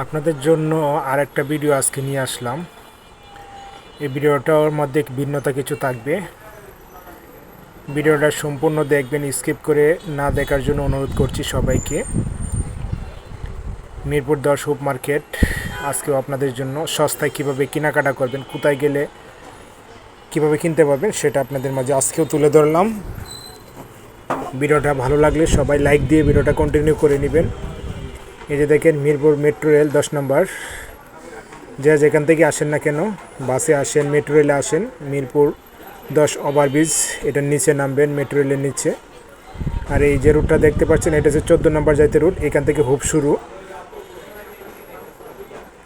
আপনাদের জন্য আর একটা ভিডিও আজকে নিয়ে আসলাম। এই ভিডিওটার মধ্যে ভিন্নতা কিছু থাকবে। ভিডিওটা সম্পূর্ণ দেখবেন স্কিপ করে না দেখার জন্য অনুরোধ করছি সবাইকে। মিরপুর দশ হুপ মার্কেট, আজকেও আপনাদের জন্য সস্তায় কীভাবে কেনাকাটা করবেন, কোথায় গেলে কীভাবে কিনতে পারবেন সেটা আপনাদের মাঝে আজকেও তুলে ধরলাম। ভিডিওটা ভালো লাগলে সবাই লাইক দিয়ে ভিডিওটা কন্টিনিউ করে নেবেন। এই যে দেখেন মিরপুর মেট্রো রেল দশ নম্বর। যে যেখান থেকে আসেন না কেন, বাসে আসেন, মেট্রো রেলে আসেন, মিরপুর দশ ওভারব্রিজ, এটার নিচে নামবেন, মেট্রো রেলের নিচে। আর এই যে রুটটা দেখতে পাচ্ছেন, এটা হচ্ছে চোদ্দ নম্বর যাইতে রুট এখান থেকে হুপ শুরু।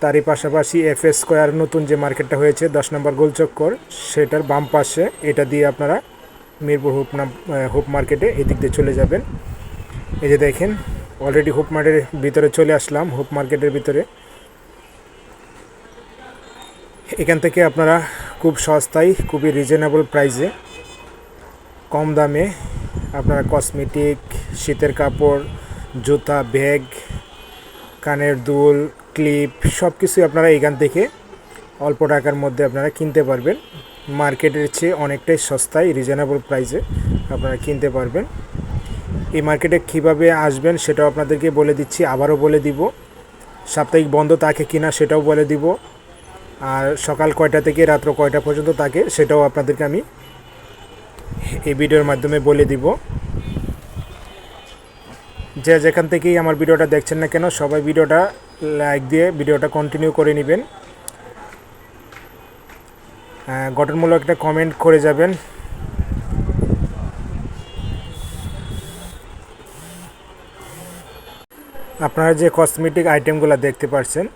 তারই পাশাপাশি এফ এস স্কোয়ার নতুন যে মার্কেটটা হয়েছে, দশ নম্বর গোলচক্কর, সেটার বাম পাশে এটা দিয়ে আপনারা মিরপুর হুপ নাম হুপ মার্কেটে এদিক দিয়ে চলে যাবেন। এই যে দেখেন অলরেডি হুপ মার্কেটের ভিতরে চলে আসলাম হুপ মার্কেটের ভিতরে। এখান থেকে আপনারা খুব সস্তায়, খুবই রিজনেবল প্রাইসে কম দামে আপনারা কসমেটিক শীতের কাপড়, জুতা ব্যাগ কানের দুল ক্লিপ সব কিছুই আপনারা এখান থেকে অল্প টাকার মধ্যে আপনারা কিনতে পারবেন। মার্কেটের চেয়ে অনেকটাই সস্তায় রিজনেবল প্রাইসে আপনারা কিনতে পারবেন। এই মার্কেটে কীভাবে আসবেন সেটাও আপনাদেরকে বলে দিচ্ছি, আবারও বলে দিব। সাপ্তাহিক বন্ধ তাকে কিনা সেটাও বলে দিব। আর সকাল কয়টা থেকে রাত্র কয়টা পর্যন্ত থাকে সেটাও আপনাদেরকে আমি এই ভিডিওর মাধ্যমে বলে দিব। যে যেখান থেকেই আমার ভিডিওটা দেখছেন না কেন, সবাই ভিডিওটা লাইক দিয়ে ভিডিওটা কন্টিনিউ করে নেবেন। গঠনমূলক একটা কমেন্ট করে যাবেন। আপনারা যে কসমেটিক আইটেমগুলো দেখতে পাচ্ছেন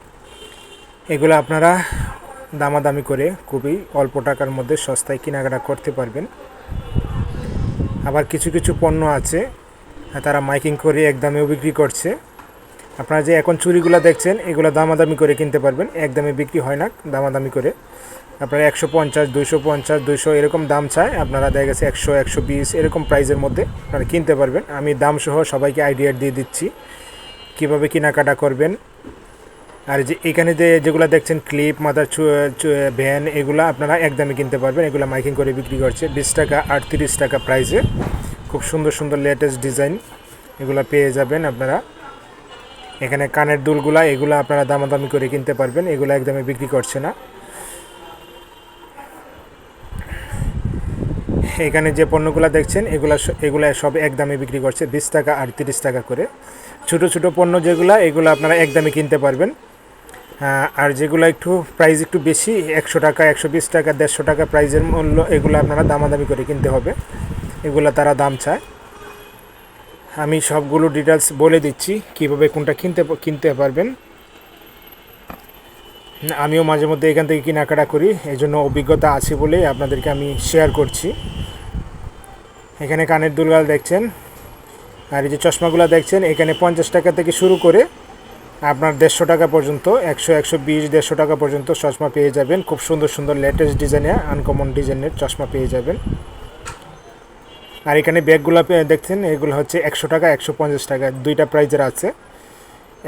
এগুলো আপনারা দামাদামি করে খুবই অল্প টাকার মধ্যে সস্তায় কেনাকাটা করতে পারবেন। আবার কিছু কিছু পণ্য আছে, তারা মাইকিং করে একদমেও বিক্রি করছে। আপনারা যে এখন চুরিগুলো দেখছেন, এগুলো দামাদামি করে কিনতে পারবেন একদমে বিক্রি হয় না, দামাদামি করে। আপনারা একশো পঞ্চাশ, দুইশো পঞ্চাশ, দুইশো এরকম দাম চায়, আপনারা দেখা গেছে একশো একশো বিশ এরকম প্রাইসের মধ্যে আপনারা কিনতে পারবেন। আমি দামসহ সবাইকে আইডিয়া দিয়ে দিচ্ছি। কীভাবে কেনাকাটা করবেন? আর যে এখানে যে যেগুলো দেখছেন ক্লিপ মাথার ভ্যান এগুলো আপনারা একদমই কিনতে পারবেন। এগুলো মাইকিং করে বিক্রি করছে। বিশ টাকা, আটত্রিশ টাকা প্রাইসে খুব সুন্দর সুন্দর লেটেস্ট ডিজাইন এগুলো পেয়ে যাবেন আপনারা। এখানে কানের দুলগুলা, এগুলো আপনারা দামাদামি করে কিনতে পারবেন। এগুলো একদমই বিক্রি করছে না। এখানে যে পণ্যগুলো দেখছেন, এগুলো এগুলো সব এক দামে বিক্রি করছে, বিশ টাকা আর তিরিশ টাকা করে। ছোট ছোট পণ্য যেগুলো, এগুলো আপনারা এক দামে কিনতে পারবেন। আর যেগুলো একটু প্রাইস একটু বেশি, একশো টাকা, একশো বিশ টাকা, দেড়শো টাকা প্রাইজের মূল্য, এগুলো আপনারা দামাদামি করে কিনতে হবে। এগুলো তারা দাম চায়। আমি সবগুলো ডিটেলস বলে দিচ্ছি, কীভাবে কোনটা কিনতে কিনতে পারবেন। আমিও মাঝে মধ্যে এখান থেকে কেনাকাটা করি এই জন্য অভিজ্ঞতা আছে বলে আপনাদেরকে আমি শেয়ার করছি। এখানে কানের দুলগাল দেখছেন, আর এই যে চশমাগুলো দেখছেন, এখানে পঞ্চাশ টাকা থেকে শুরু করে আপনার দেড়শো টাকা পর্যন্ত, একশো একশো বিশ, দেড়শো টাকা পর্যন্ত চশমা পেয়ে যাবেন। খুব সুন্দর সুন্দর লেটেস্ট ডিজাইনের আনকমন ডিজাইনের চশমা পেয়ে যাবেন। আর এখানে ব্যাগগুলো দেখছেন, এগুলো হচ্ছে একশো টাকা, একশো পঞ্চাশ টাকা, দুইটা প্রাইজের আছে।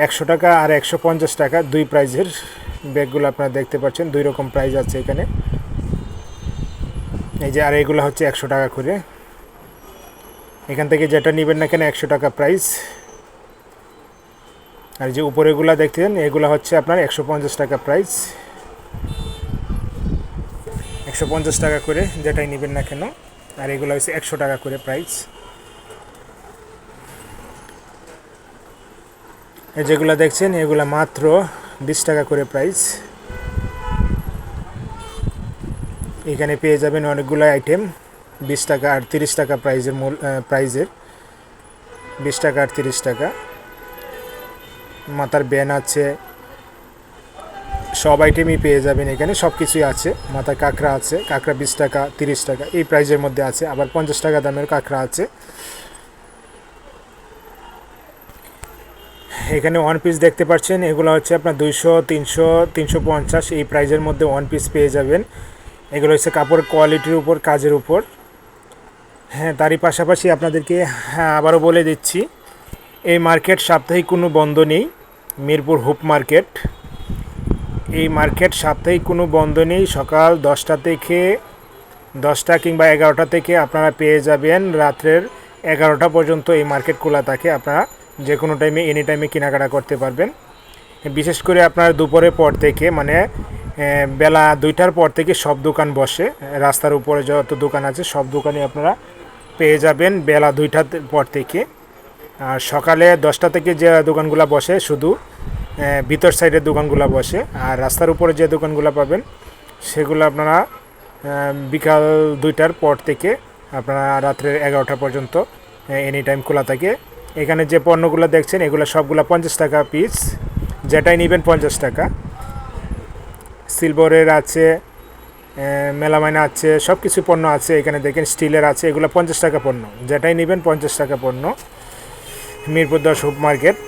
একশো টাকা আর একশো পঞ্চাশ টাকা, দুই প্রাইজের ব্যাগগুলো আপনারা দেখতে পাচ্ছেন, দুই রকম প্রাইস আছে এখানে। এই যে, আর এগুলো হচ্ছে একশো টাকা করে। এখান থেকে যেটা নেবেন না কেন, একশো টাকা প্রাইস আর যে উপরেগুলো দেখতেন এগুলো হচ্ছে আপনার একশো পঞ্চাশ টাকা প্রাইস একশো পঞ্চাশ টাকা করে যেটাই নেবেন না কেন, আর এগুলো হচ্ছে একশো টাকা করে প্রাইস যেগুলো দেখছেন, এগুলো মাত্র বিশ টাকা করে প্রাইস এখানে পেয়ে যাবেন অনেকগুলো আইটেম বিশ টাকা আর তিরিশ টাকা প্রাইজের মূল প্রাইজের বিশ টাকা আর তিরিশ টাকা। মাথার ব্যান আছে। সব আইটেমই পেয়ে যাবেন এখানে সব কিছুই আছে। মাথায় কাঁকড়া আছে, কাঁকড়া বিশ টাকা, তিরিশ টাকা, এই প্রাইজের মধ্যে আছে। আবার পঞ্চাশ টাকা দামের কাঁকড়া আছে। এখানে ওয়ান পিস দেখতে পাচ্ছেন, এগুলো হচ্ছে আপনার দুইশো, তিনশো তিনশো পঞ্চাশ, এই প্রাইজের মধ্যে ওয়ান পিস পেয়ে যাবেন। এগুলো হচ্ছে কাপড়ের কোয়ালিটির উপর, কাজের উপর। হ্যাঁ তারই পাশাপাশি আপনাদেরকে হ্যাঁ আবারও বলে দিচ্ছি, এই মার্কেট সাপ্তাহিক কোনো বন্ধ নেই, মিরপুর হুপ মার্কেট এই মার্কেট সাপ্তাহিক কোনো বন্ধ নেই, সকাল দশটা থেকে, দশটা কিংবা এগারোটা থেকে আপনারা পেয়ে যাবেন, রাত্রের এগারোটা পর্যন্ত এই মার্কেট খোলা থাকে, আপনারা যে কোনো টাইমে এনি টাইমে কেনাকাটা করতে পারবেন। বিশেষ করে আপনার দুপুরের পর থেকে মানে বেলা দুইটার পর থেকে সব দোকান বসে। রাস্তার উপরে যত দোকান আছে, সব দোকানই আপনারা পেয়ে যাবেন বেলা দুইটার পর থেকে। আর সকালে দশটা থেকে যে দোকানগুলো বসে, শুধু ভিতর সাইডের দোকানগুলো বসে। আর রাস্তার উপরে যে দোকানগুলো পাবেন, সেগুলো আপনারা বিকাল দুইটার পর থেকে আপনারা রাত্রের এগারোটা পর্যন্ত এনি টাইম খোলা থাকে। এখানে যে পণ্যগুলো দেখছেন, এগুলো সবগুলো পঞ্চাশ টাকা পিস যেটাই নেবেন পঞ্চাশ টাকা। সিলভারের আছে মেলামাইন আছে সব কিছু পণ্য আছে এখানে দেখেন, স্টিলের আছে, এগুলো পঞ্চাশ টাকা পণ্য। যেটাই নেবেন পঞ্চাশ টাকা পণ্য। মিরপুর দশ হুপ মার্কেট।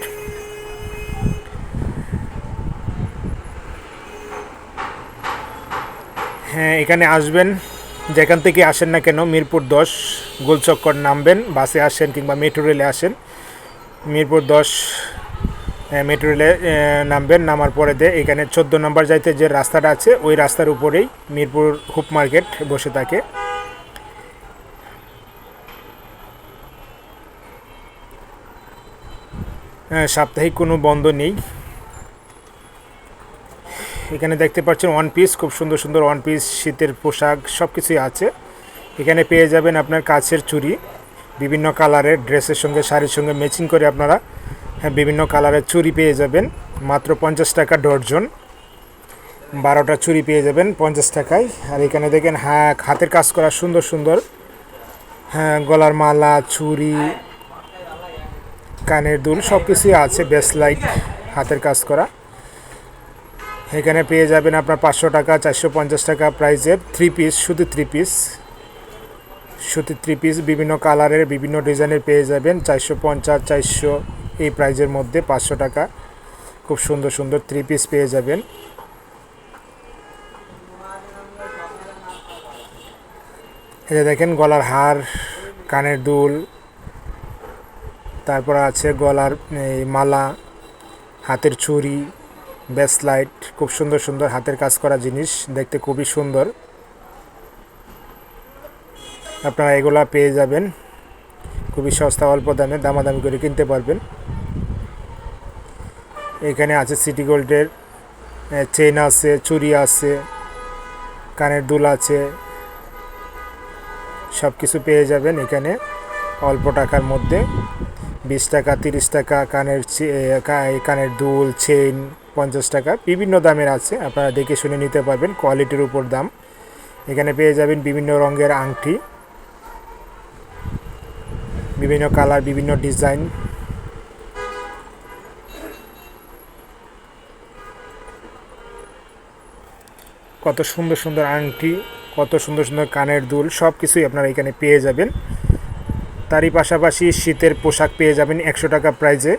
হ্যাঁ এখানে আসবেন। যেখান থেকে আসেন না কেন, মিরপুর দশ, গোলচক্কর নামবেন, বাসে আসেন কিংবা মেট্রো রেলে আসেন। মিরপুর দশ মেট্রো রেলে নামবেন, নামার পরে দিয়ে এখানে চোদ্দ নম্বর যাইতে যে রাস্তাটা আছে, ওই রাস্তার উপরেই মিরপুর হুপ মার্কেট বসে থাকে। সাপ্তাহিক কোনো বন্ধ নেই। এখানে দেখতে পাচ্ছেন ওয়ান পিস খুব সুন্দর সুন্দর ওয়ান পিস শীতের পোশাক সব কিছুই আছে। এখানে পেয়ে যাবেন আপনার কাছের চুড়ি। বিভিন্ন কালারের ড্রেসের সঙ্গে শাড়ির সঙ্গে ম্যাচিং করে আপনারা হ্যাঁ, বিভিন্ন কালারের চুরি পেয়ে যাবেন। মাত্র পঞ্চাশ টাকা ডর্জন। বারোটা চুরি পেয়ে যাবেন পঞ্চাশ টাকায়। আর এখানে দেখেন হ্যাঁ হাতের কাজ করা সুন্দর সুন্দর। হ্যাঁ গলার মালা চুরি কানের দুল সব কিছুই আছে লাইট হাতের কাজ করা। এখানে পেয়ে যাবেন আপনার পাঁচশো টাকা চারশো পঞ্চাশ টাকা প্রাইজের থ্রি পিস শুধু থ্রি পিস শুধু থ্রি পিস বিভিন্ন কালারের বিভিন্ন ডিজাইনের পেয়ে যাবেন। চারশো পঞ্চাশ, চারশো এই প্রাইজের মধ্যে পাঁচশো টাকা। খুব সুন্দর সুন্দর থ্রি পিস পেয়ে যাবেন। এই দেখেন, গলার হার, কানের দুল, তারপর আছে গলার মালা, হাতের চুড়ি ব্যাসলাইট, খুব সুন্দর সুন্দর হাতের কাজ করা জিনিস, দেখতে খুবই সুন্দর। আপনারা এগুলা পেয়ে যাবেন। খুবই সস্তা, অল্প দামে, দামাদামি করে কিনতে পারবেন। এখানে আছে সিটি গোল্ডের চেন আছে, চুরি আছে, কানের দুল আছে। সব কিছু পেয়ে যাবেন এখানে, অল্প টাকার মধ্যে। বিশ টাকা, তিরিশ টাকা, কানের কানের দুল চেন পঞ্চাশ টাকা, বিভিন্ন দামের আছে। আপনারা দেখে শুনে নিতে পারবেন কোয়ালিটির উপর দাম। এখানে পেয়ে যাবেন বিভিন্ন রঙের আংটি। বিভিন্ন কালার, বিভিন্ন ডিজাইন। কত সুন্দর সুন্দর আংটি, কত সুন্দর সুন্দর কানের দুল সব কিছুই আপনারা এখানে পেয়ে যাবেন। তারই পাশাপাশি শীতের পোশাক পেয়ে যাবেন একশো টাকা প্রাইজে।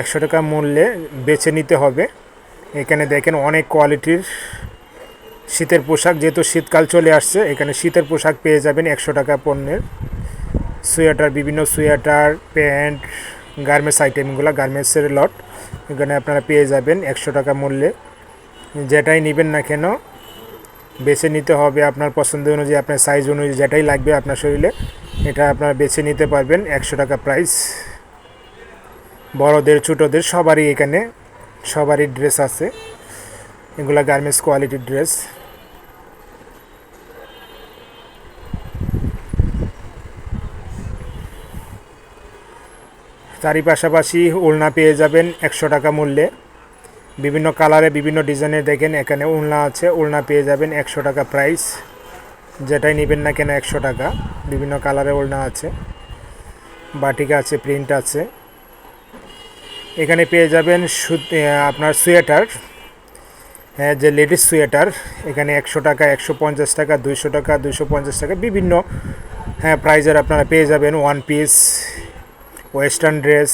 একশো টাকা মূল্যে বেছে নিতে হবে। এখানে দেখেন অনেক কোয়ালিটির শীতের পোশাক, যেহেতু শীতকাল চলে আসছে, এখানে শীতের পোশাক পেয়ে যাবেন একশো টাকা পণ্যের। সোয়েটার, বিভিন্ন সোয়েটার, প্যান্ট, গার্মেন্টস আইটেমগুলো গার্মেন্টসের লট। এখানে আপনারা পেয়ে যাবেন একশো টাকা মূল্যে। যেটাই নেবেন না কেন, বেছে নিতে হবে আপনার পছন্দ অনুযায়ী, আপনার সাইজ অনুযায়ী যেটাই লাগবে আপনার শরীরে, এটা আপনারা বেছে নিতে পারবেন একশো টাকা প্রাইস বড়দের, ছোটোদের সবারই এখানে, সবারই ড্রেস আছে। এগুলো গার্মেন্টস কোয়ালিটির ড্রেস তারই পাশাপাশি ওড়না পেয়ে যাবেন একশো টাকা মূল্যে। বিভিন্ন কালারে বিভিন্ন ডিজাইনের দেখেন, এখানে ওড়না আছে ওড়না পেয়ে যাবেন একশো টাকা প্রাইস যেটাই নেবেন না কেন একশো টাকা, বিভিন্ন কালারে ওড়না আছে। বাটিকা আছে প্রিন্ট আছে। এখানে পেয়ে যাবেন আপনার সোয়েটার। হ্যাঁ যে লেডিস সোয়েটার, এখানে একশো টাকা, একশো পঞ্চাশ টাকা, দুইশো টাকা, দুইশো পঞ্চাশ টাকা, বিভিন্ন হ্যাঁ প্রাইজের আপনারা পেয়ে যাবেন ওয়ান পিস ওয়েস্টার্ন ড্রেস,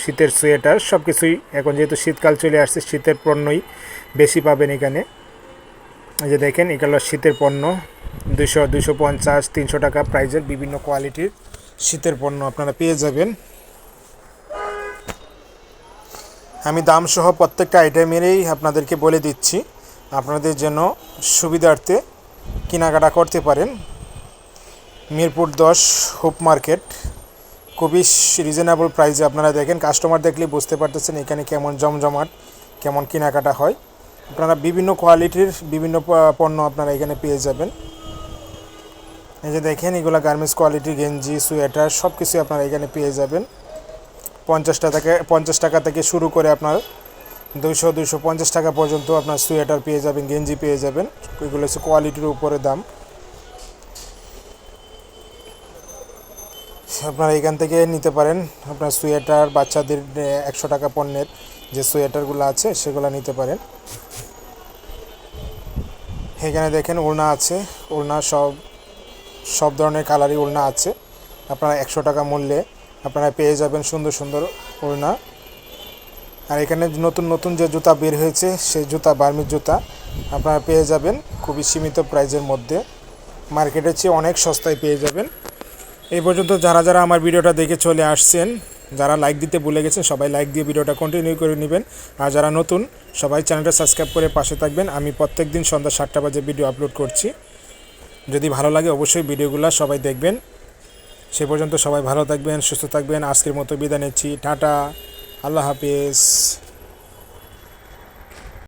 শীতের সোয়েটার সব কিছুই এখন যেহেতু শীতকাল চলে আসছে, শীতের পণ্যই বেশি পাবেন এখানে। এই যে দেখেন, এগুলো শীতের পণ্য দুশো দুশো পঞ্চাশ, তিনশো টাকা প্রাইজের বিভিন্ন কোয়ালিটির শীতের পণ্য আপনারা পেয়ে যাবেন। আমি দাম সহ প্রত্যেকটা আইটেমেরই আপনাদেরকে বলে দিচ্ছি, আপনাদের জন্য সুবিধার্থে কেনাকাটা করতে পারেন। মিরপুর দশ হুপ মার্কেট খুবই রিজনেবল প্রাইসে আপনারা দেখেন। কাস্টমার দেখলে বুঝতে পারতেছেন এখানে কেমন জমজমাট, কেমন কেনাকাটা হয়। আপনারা বিভিন্ন কোয়ালিটির বিভিন্ন পণ্য আপনারা এখানে পেয়ে যাবেন। এই যে দেখেন, এগুলো গার্মেন্টস কোয়ালিটির গেঞ্জি সোয়েটার সব কিছুই আপনারা এখানে পেয়ে যাবেন। পঞ্চাশ টাকা থেকে, পঞ্চাশ টাকা থেকে শুরু করে আপনার দুশো দুশো পঞ্চাশ টাকা পর্যন্ত আপনার সোয়েটার পেয়ে যাবেন, গেঞ্জি পেয়ে যাবেন। এগুলো হচ্ছে কোয়ালিটির উপরে দাম। আপনারা এখান থেকে নিতে পারেন। আপনার সোয়েটার, বাচ্চাদের একশো টাকা পণ্যের যে সোয়েটারগুলো আছে, সেগুলো নিতে পারেন। এখানে দেখেন ওড়না আছে। ওড়না সব সব ধরনের কালারই ওড়না আছে। আপনারা একশো টাকা মূল্যে আপনারা পেয়ে যাবেন সুন্দর সুন্দর ওড়না। আর এখানে নতুন নতুন যে জুতা বের হয়েছে, সেই জুতা, বার্মির জুতা আপনারা পেয়ে যাবেন। খুবই সীমিত প্রাইজের মধ্যে। মার্কেটের চেয়ে অনেক সস্তায় পেয়ে যাবেন। এই পর্যন্ত যারা যারা আমার ভিডিওটা দেখে চলে আসছেন, যারা লাইক দিতে ভুলে গেছেন, সবাই লাইক দিয়ে ভিডিওটা কন্টিনিউ করে নেবেন। আর যারা নতুন, সবাই চ্যানেলটা সাবস্ক্রাইব করে পাশে থাকবেন। আমি প্রত্যেক দিন সন্ধ্যা সাতটা বাজে ভিডিও আপলোড করছি। যদি ভালো লাগে অবশ্যই ভিডিওগুলো সবাই দেখবেন। সে পর্যন্ত সবাই ভালো থাকবেন, সুস্থ থাকবেন। আজকের মতো বিদায় নিচ্ছি। Ta ta. আল্লাহ হাফিজ।